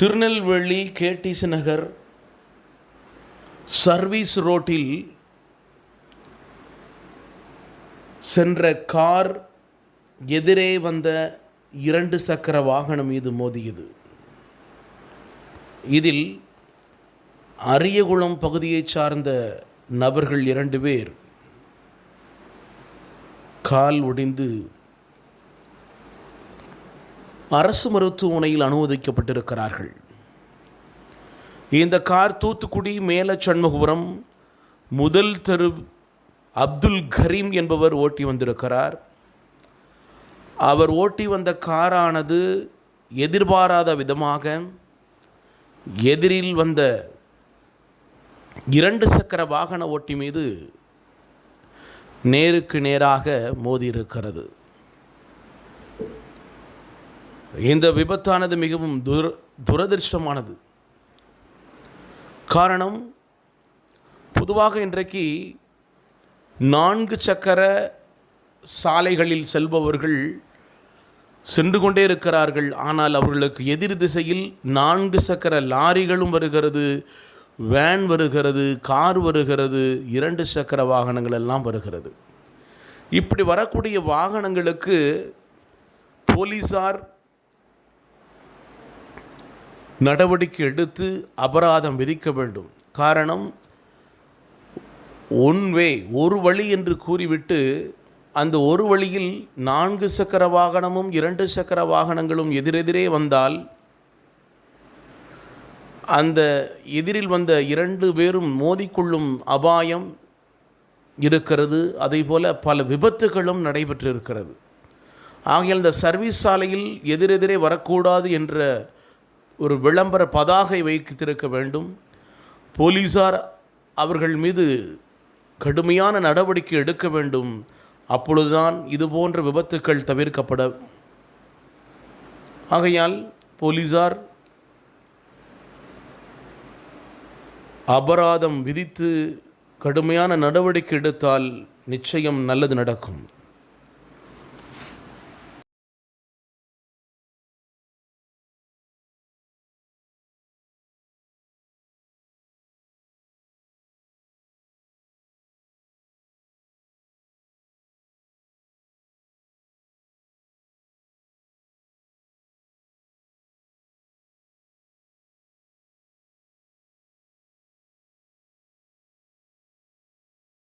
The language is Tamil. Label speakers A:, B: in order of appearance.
A: திருநெல்வேலி கேடிசி நகர் சர்வீஸ் ரோட்டில் சென்ற கார் எதிரே வந்த இரண்டு சக்கர வாகனம் மீது மோதியது. இதில் அரியகுளம் பகுதியைச் சார்ந்த நபர்கள் இரண்டு பேர். கால் ஒடிந்து அரசு மருத்துவமனையில் அனுமதிக்கப்பட்டிருக்கிறார்கள். இந்த கார் தூத்துக்குடி மேல சண்முகபுரம் முதல் தெரு அப்துல் கரீம் என்பவர் ஓட்டி வந்திருக்கிறார். அவர் ஓட்டி வந்த காரானது எதிர்பாராத விதமாக எதிரில் வந்த இரண்டு சக்கர வாகன ஓட்டி மீது நேருக்கு நேராக மோதியிருக்கிறது. இந்த விபத்தானது மிகவும் துர துரதிர்ஷ்டமானது. காரணம் பொதுவாக இன்றைக்கு நான்கு சக்கர சாலைகளில் செல்பவர்கள் சென்று கொண்டே இருக்கிறார்கள். ஆனால் அவர்களுக்கு எதிர் திசையில் நான்கு சக்கர லாரிகளும் வருகிறது வேன் வருகிறது கார் வருகிறது இரண்டு சக்கர வாகனங்கள் எல்லாம் வருகிறது. இப்படி வரக்கூடிய வாகனங்களுக்கு போலீசார் நடவடிக்கை எடுத்து அபராதம் விதிக்க வேண்டும். காரணம் ஒன் வே ஒரு வழி என்று கூறிவிட்டு அந்த ஒரு வழியில் நான்கு சக்கர வாகனமும் இரண்டு சக்கர வாகனங்களும் எதிரெதிரே வந்தால் அந்த எதிரில் வந்த இரண்டு பேரும் மோதிக்கொள்ளும் அபாயம் இருக்கிறது. அதே போல பல விபத்துகளும் நடைபெற்றிருக்கிறது. ஆகையால் இந்த சர்வீஸ் சாலையில் எதிரெதிரே வரக்கூடாது என்ற ஒரு விளம்பர பதாகை வைத்திருக்க வேண்டும். போலீசார் அவர்கள் மீது கடுமையான நடவடிக்கை எடுக்க வேண்டும். அப்பொழுதுதான் இதுபோன்ற விபத்துக்கள் தவிர்க்கப்பட ஆகையால் போலீசார் அபராதம் விதித்து கடுமையான நடவடிக்கை எடுத்தால் நிச்சயம் நல்லது நடக்கும்.